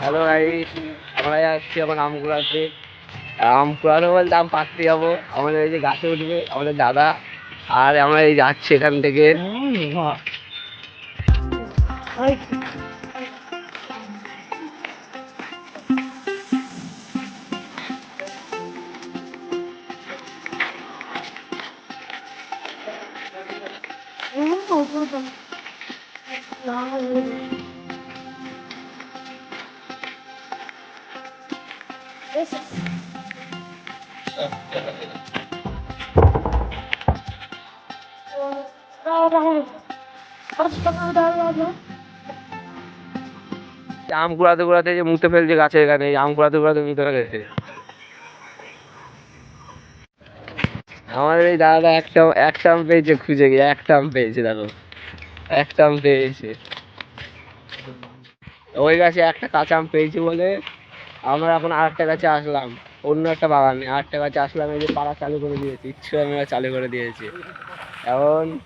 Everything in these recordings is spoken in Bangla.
হ্যালো গাইস আমরা যাচ্ছি এখন আম কুড়াতে আম কুড়াতে বলতে আম পাড়তে যাব। আমাদের এই যে গাছে উঠবে, আমাদের দাদা। আর আমরা এই যাচ্ছি এখান থেকে। আম কুড়াতে কুড়াতে যে মুতে ফেলছে গাছে এখানে আম কুড়াতে কুড়াতে মুতে গেছে। আমাদের এই দাদাটা একটা একটা আম পেয়েছে খুঁজে গিয়ে একটা আম পেয়েছে দেখো একটা আম পেয়েছে। ওই গাছে একটা কাঁচা আম পেয়েছে বলে আমরা এখন আর একটা গাছে আসলাম, অন্য একটা বাগানে আর একটা গাছে আসলাম, এই যে পাড়া চালু করে দিয়েছি ইচ্ছে আমরা চালু করে দিয়েছে। এখন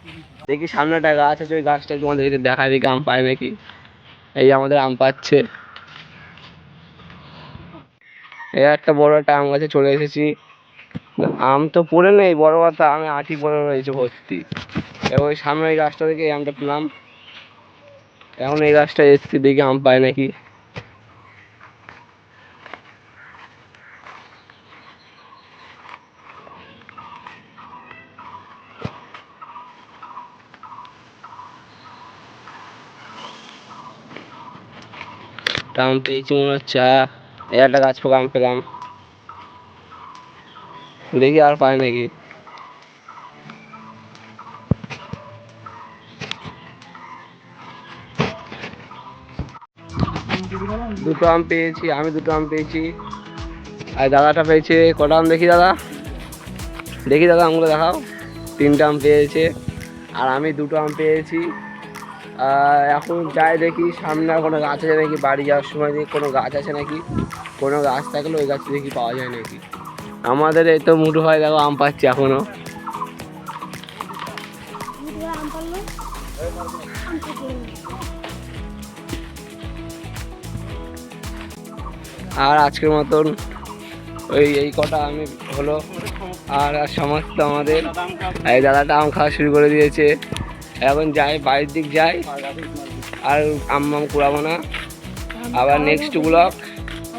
দেখি সামনে একটা গাছ আছে, ওই গাছটা তোমাদের দেখা দেখি আম পায় নাকি। এই আমাদের আম পাচ্ছে। এই একটা বড় একটা আম গাছে চলে এসেছি। আম তো পড়ে নেই, বড় কথা, আমি আঠি পড়ে রয়েছে ভর্তি। এবং ওই সামনে ওই গাছটা থেকে এই আমটা পেলাম। এখন এই গাছটা এসছি, দেখি আম পায় নাকি। আম পেয়েছি মনে হচ্ছে একটা গাছ পোকা আম পেলাম। দেখি আর পায় নাকি। দুটো আম পেয়েছি, আমি দুটো আম পেয়েছি। আর দাদাটা পেয়েছে, কটা আম দেখি দাদা? দেখি দাদা, আমগুলো দেখাও। তিনটা আম পেয়েছে, আর আমি দুটো আম পেয়েছি। এখন যাই দেখি, সামনে কোনো গাছ আছে নাকি? বাড়ি যাওয়ার সময় দেখি কোনো গাছ আছে নাকি? কোনো গাছ থাকলে ওই গাছ দেখি পাওয়া যায় নাকি? আমাদের এই তো মুঠো হয়, দেখো আম পাচ্ছি এখনও আর আজকের মতন ওই, এই কটা আমি হলো। আর সমস্ত আমাদের, এই দাদাটা আম খাওয়া শুরু করে দিয়েছে। এখন যাই, বাড়ির দিক যাই, আর আম্মাম আম কুড়াবো না। আবার নেক্সট ব্লক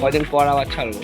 কদিন পর আবার ছাড়বো।